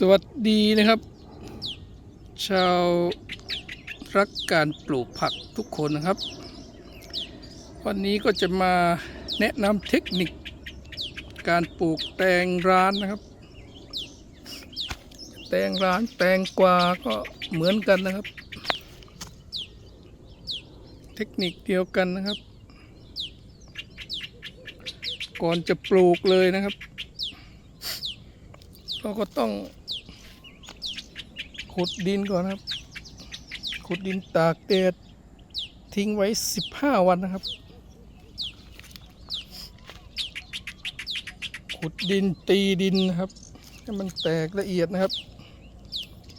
สวัสดีนะครับ ชาวรักการปลูกผักทุกคนนะครับ วันนี้ก็จะมาแนะนำเทคนิค การปลูกแตงร้านนะครับ แตงร้านแตงกวาก็เหมือนกันนะครับ เทคนิคเดียวกันนะครับ ก่อนจะปลูกเลยนะครับเราก็ต้อง ขุดดินก่อนครับ ขุดดินตากแดดทิ้งไว้ 15 วันนะครับ ขุดดินตีดินนะครับให้มันแตกละเอียดนะครับ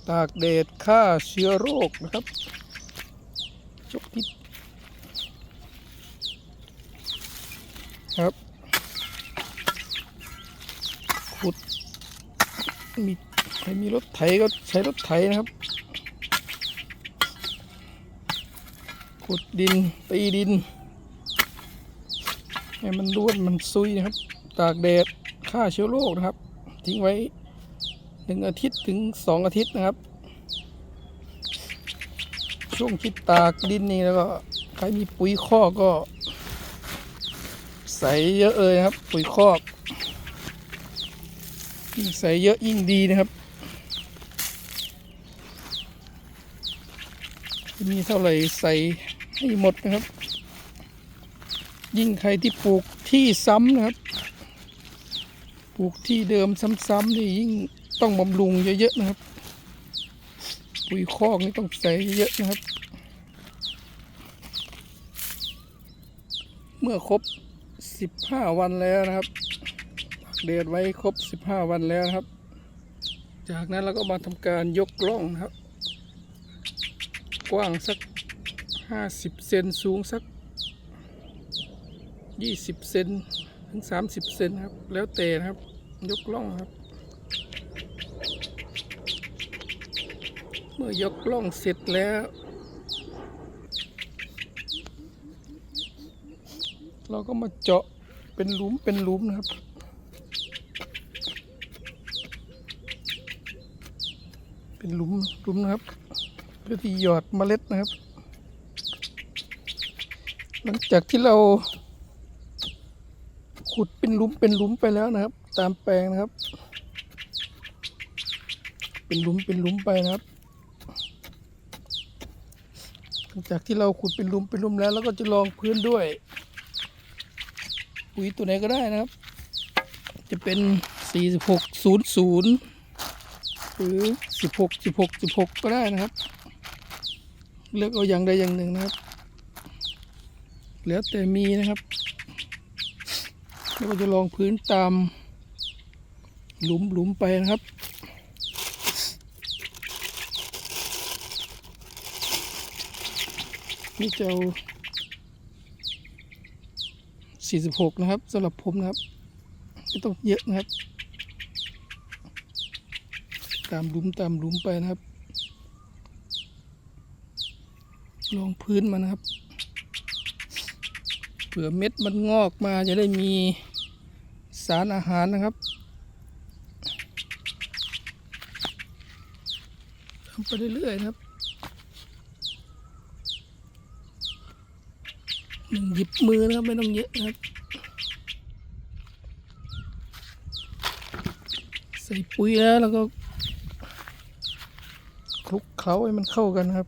ตากแดดฆ่าเชื้อโรคนะครับจบที่ครับ ขุดมี ครมีรถไถก็ใช้รถไถนะครับ ขุดดิน ตีดิน ให้มันร่วนมันซุยนะครับ ตากแดดฆ่าเชื้อโรคนะครับ ทิ้งไว้หนึ่งอาทิตย์ถึงสองอาทิตย์นะครับ ช่วงที่ตากดินนี่แล้วก็ใครมีปุ๋ยคอกก็ ใส่เยอะเลยนะครับ ปุ๋ยคอกยิ่งใส่เยอะยิ่งดีนะครับ มีเท่าไหร่ใส่ให้หมดนะครับ ยิ่งใครที่ปลูกที่ซ้ำนะครับ ปลูกที่เดิมซ้ำๆนี่ยิ่งต้องบำรุงเยอะๆนะครับ ปุ๋ยคอกนี่ต้องใส่เยอะๆนะครับ เมื่อครบ 15 วันแล้วนะครับเดดไว้ครบ 15 วันแล้วนะครับ จากนั้นเราก็มาทำการยกล่องนะครับ กว้างสัก50เซนสูงสัก20เซนถึง30เซนครับ แล้วแต่นะครับ ยกล่องครับ เมื่อยกล่องเสร็จแล้ว เราก็มาเจาะเป็นหลุมเป็นหลุมนะครับเป็นหลุมหลุมนะครับ เพื่อที่หยอดเมล็ดนะครับ หลังจากที่เรา ขุดเป็นหลุมเป็นหลุมไปแล้วนะครับ ตามแปลงนะครับ เป็นหลุมเป็นหลุมไปนะครับ หลังจากที่เราขุดเป็นหลุมเป็นหลุมแล้วเราก็จะลองพื้นด้วยปุ๋ยตัวไหนก็ได้นะครับ จะเป็น 4600 หรือ 16 16 16 ก็ได้นะครับ เลือกเอาอย่างใดอย่างหนึ่งนะครับ แล้วแต่มีนะครับแล้วก็จะลองพื้นตามหลุมหลุมไปนะครับ นี่จะเอา46 นะครับสำหรับผมนะครับ ไม่ต้องเยอะนะครับ ตามหลุมตามหลุมไปนะครับ ลองพื้นมานะครับ เผื่อเม็ดมันงอกมาจะได้มีสารอาหารนะครับทำไปเรื่อยๆนะครับหนึ่งหยิบมือนะครับไม่ต้องเยอะนะครับ ใส่ปุ๋ยแล้วแล้วก็คลุกเคล้าให้มันเข้ากันครับ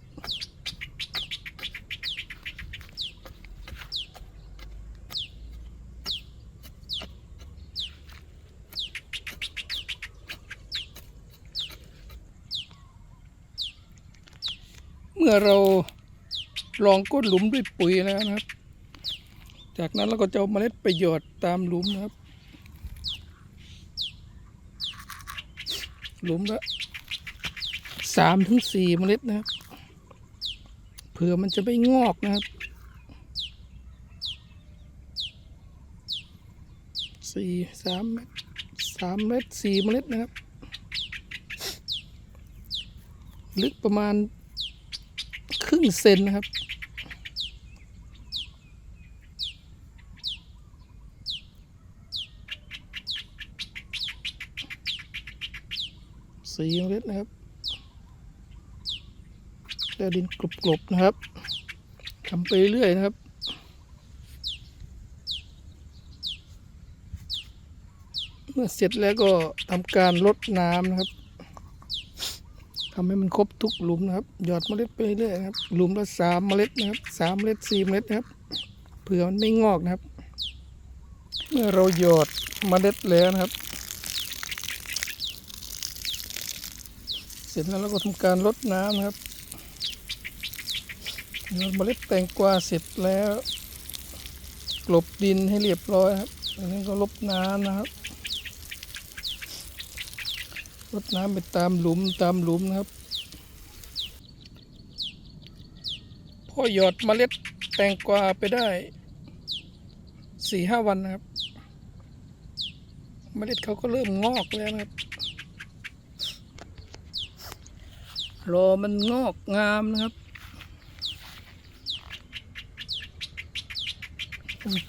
มื่อเราลองก้นหลุมด้วยปุ๋ยแล้วนะครับ จากนั้นเราก็จะเอาเมล็ดไปหยอดตามหลุมนะครับ หลุมละสามถึงสี่เมล็ดนะครับ เผื่อมันจะไม่งอกนะครับสี่สามเม็ดสามเม็ดสี่เมล็ดนะครับ ลึกประมาณ งเซนนะครับ สีเล็ดนะครับแล้วดินกลบๆนะครับทำไปเรื่อยๆนะครับเมื่อเสร็จแล้วก็ทำการลดน้ำนะครับ ทำให้มันครบทุกหลุมนะครับ หยอดเมล็ดไปเรื่อยนะครับ หลุมละสามเมล็ดนะครับสามเมล็ดสี่เมล็ดนะครับ เผื่อมันไม่งอกนะครับ เมื่อเราหยอดเมล็ดแล้วนะครับ เสร็จแล้วเราก็ทำการลดน้ำนะครับหยอดเมล็ดแตงกวาเสร็จแล้ว กลบดินให้เรียบร้อยครับจากนั้นก็ลบน้ำนะครับ รดน้ำไปตามหลุมตามหลุมนะครับ พอหยอดเมล็ดแตงกวาไปได้สี่ห้าวันนะครับเมล็ดเขาก็เริ่มงอกแล้วนะครับ รอมันงอกงามนะครับ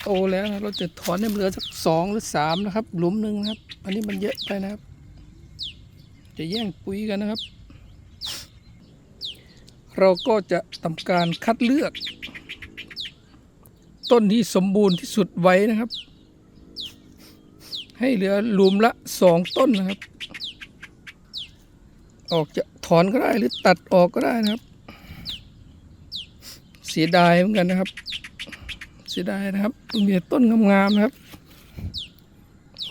โตแล้วนะเราจะถอนให้เหลือสักสองหรือสามนะครับ หลุมหนึ่งนะครับ อันนี้มันเยอะไปนะครับ จะแย่งปุ๋ยกันนะครับ เราก็จะทำการคัดเลือก ต้นที่สมบูรณ์ที่สุดไว้นะครับ ให้เหลือหลุมละสองต้นนะครับ ออกจะถอนก็ได้หรือตัดออกก็ได้นะครับ เสียดายเหมือนกันนะครับ เสียดายนะครับมีต้นงามๆนะครับ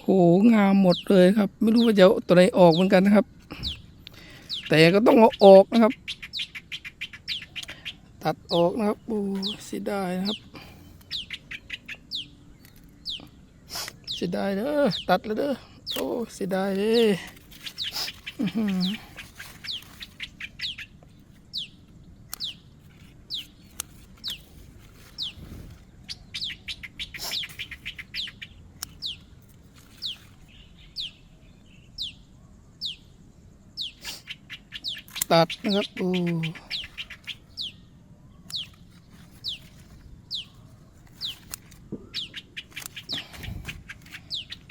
โหงามหมดเลยครับ ไม่รู้ว่าจะตัวไหนออกเหมือนกันนะครับ แต่ก็ต้องเอาออกนะครับ ตัดออกนะครับโอ้เสียดายนะครับเสียดายเด้อตัดแล้วเด้อโอ้เสียดายเด้อ อหือตัดนะครับโอ้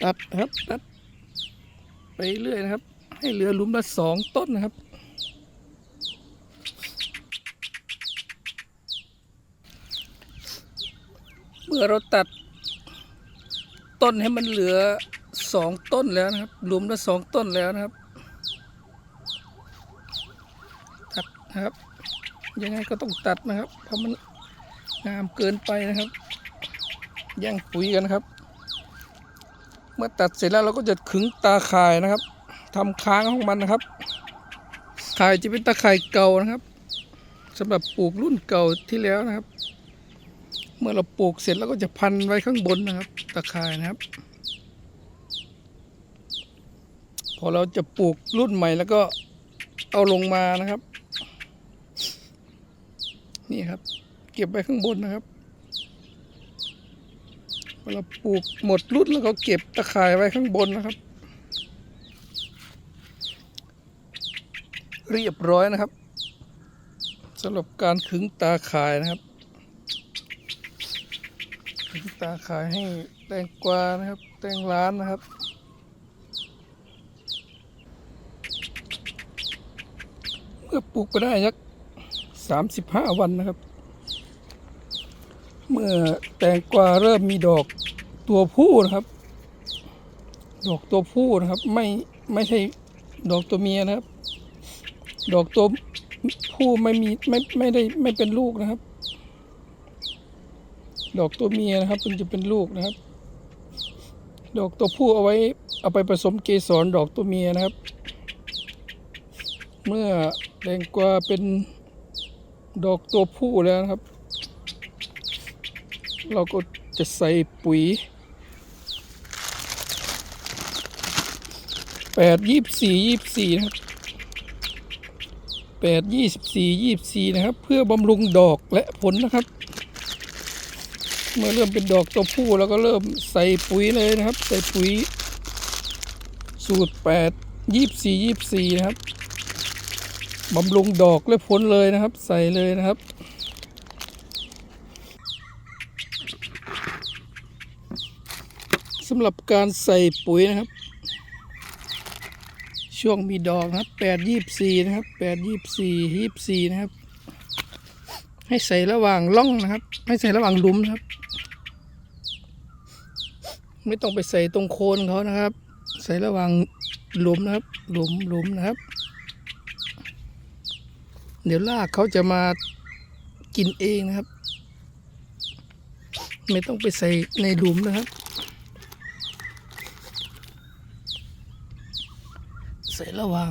ตัดนะครับตัดไปเรื่อยนะครับ ให้เหลือหลุมละสองต้นนะครับ เมื่อเราตัด ต้นให้มันเหลือสองต้นแล้วนะครับหลุมละสองต้นแล้วนะครับ ตัด นะครับ ยังไงก็ต้องตัดนะครับ เพราะมันงามเกินไปนะครับแย่งปุ๋ยกันนะครับ เมื่อตัดเสร็จแล้วเราก็จะขึงตาข่ายนะครับทำค้างของมันนะครับข่ายจะเป็นตาข่ายเก่านะครับสำหรับปลูกรุ่นเก่าที่แล้วนะครับ เมื่อเราปลูกเสร็จแล้วก็จะพันไว้ข้างบนนะครับ ตาข่ายนะครับ พอเราจะปลูกรุ่นใหม่แล้วก็เอาลงมานะครับ นี่ครับ เก็บไว้ข้างบนนะครับเวลาปลูกหมดรุ่นแล้วก็เก็บตะข่ายไว้ข้างบนนะครับ เรียบร้อยนะครับสำหรับการขึงตาข่ายนะครับขึงตาข่ายให้แตงกวานะครับ แตงร้านนะครับเมื่อปลูกไปได้สัก สามสิบห้าวันนะครับ เมื่อแตงกวาเริ่มมีดอกตัวผู้นะครับ ดอกตัวผู้นะครับ ไม่ไม่ใช่ดอกตัวเมียนะครับ ดอกตัวผู้ไม่มีไม่ไม่ได้ไม่เป็นลูกนะครับ ดอกตัวเมียนะครับมันจะเป็นลูกนะครับ ดอกตัวผู้เอาไว้เอาไปผสมเกสรดอกตัวเมียนะครับ เมื่อแตงกวาเป็น ดอกตัวผู้แล้วนะครับ เราก็จะใส่ปุ๋ยแปดยี่สี่ยี่สี่นะครับแปดยี่สิบสี่ยี่สี่นะครับ เพื่อบำรุงดอกและผลนะครับ เมื่อเริ่มเป็นดอกตัวผู้เราก็เริ่มใส่ปุ๋ยเลยนะครับ ใส่ปุ๋ยสูตรแปดยี่สี่ยี่สี่นะครับ บำรุงดอกและผลเลยนะครับ ใส่เลยนะครับ สำหรับการใส่ปุ๋ยนะครับ ช่วงมีดอกนะครับแปดยี่สี่นะครับแปดยี่สี่ยี่สี่นะครับ ให้ใส่ระหว่างร่องนะครับ ให้ใส่ระหว่างหลุมนะครับ ไม่ต้องไปใส่ตรงโคนเขานะครับ ใส่ระหว่างหลุมนะครับ หลุมหลุมนะครับ เดี๋ยวลากเขาจะมากินเองนะครับ ไม่ต้องไปใส่ในหลุมนะครับ ใส่ระหว่าง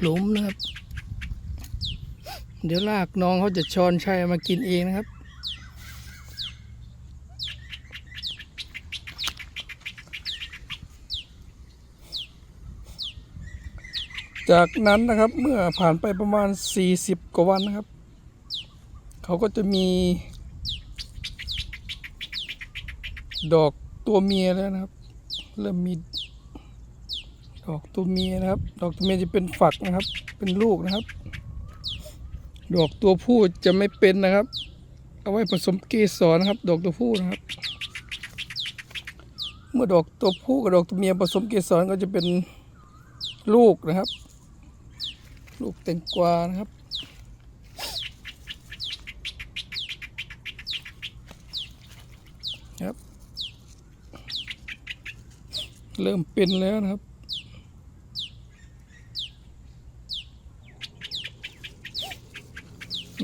หลุมนะครับ เดี๋ยวลากน้องเขาจะช้อนชัยมากินเองนะครับ จากนั้นนะครับเมื่อผ่านไปประมาณ 40 กว่าวันนะครับ เขาก็จะมี ดอกตัวเมียแล้วนะครับ เริ่มมีดอกตัวเมียนะครับ ดอกตัวเมียจะเป็นฝักนะครับ เป็นลูกนะครับ ดอกตัวผู้จะไม่เป็นนะครับ เอาไว้ผสมเกสรนะครับ ดอกตัวผู้นะครับ เมื่อดอกตัวผู้กับดอกตัวเมียผสมเกสรก็จะเป็นลูกนะครับ ลูกแตงกวานะครับ ครับ เริ่มเป็นแล้วนะครับ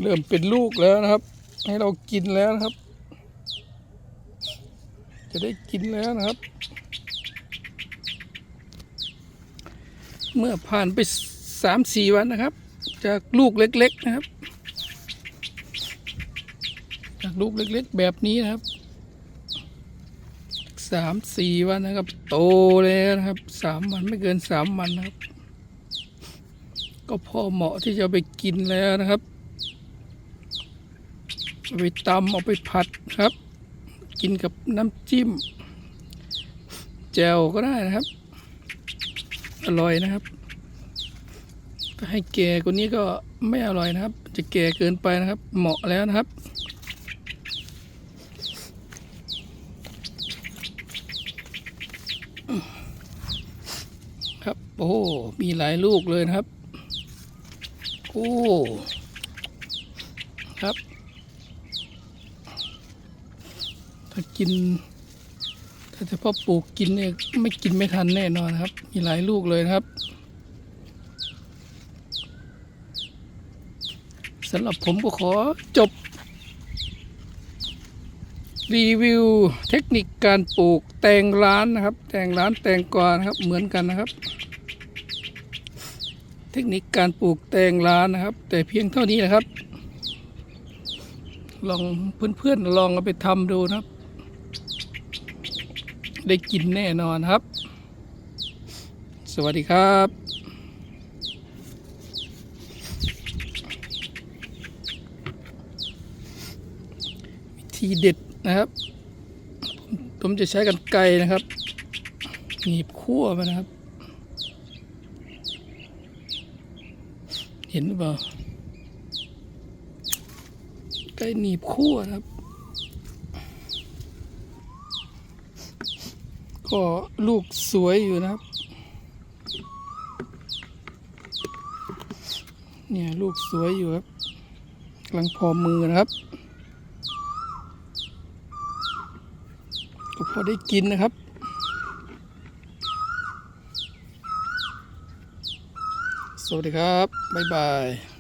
เริ่มเป็นลูกแล้วนะครับ ให้เรากินแล้วนะครับ จะได้กินแล้วนะครับ เมื่อผ่านไป สามสี่วันนะครับ จากลูกเล็ก ๆ นะครับ จากลูกเล็ก ๆ แบบนี้นะครับสามสี่วันนะครับ โตแล้วนะครับสามวันไม่เกินสามวันนะครับ ก็พอเหมาะที่จะไปกินแล้วนะครับเอาไปตำเอาไปผัดครับ กินกับน้ำจิ้ม แจ่วก็ได้นะครับ อร่อยนะครับ ถ้าให้แก่กว่านี้ก็ไม่อร่อยนะครับ จะแก่เกินไปนะครับ เหมาะแล้วนะครับครับโอ้มีหลายลูกเลยนะครับ โอ้ครับ ถ้ากิน ถ้าเฉพาะปลูกกินเนี่ยไม่กินไม่ทันแน่นอนครับ มีหลายลูกเลยนะครับ สำหรับผมก็ขอจบ รีวิวเทคนิคการปลูกแตงร้านนะครับ แตงร้านแตงกวานะครับเหมือนกันนะครับ เทคนิคการปลูกแตงร้านนะครับ แต่เพียงเท่านี้นะครับ ลองเพื่อนๆลองเอาไปทำดูนะครับ ได้กินแน่นอนครับ สวัสดีครับ วิธีเด็ดนะครับ ผมจะใช้กันไกรนะครับหนีบขั้วมันะครับ เห็นหรือเปล่าไก่หนีบขั้วนะครับ ก็ลูกสวยอยู่นะครับ เนี่ยลูกสวยอยู่ครับกำลังพอมือนะครับ พอได้กินนะครับ สวัสดีครับ บ๊ายบาย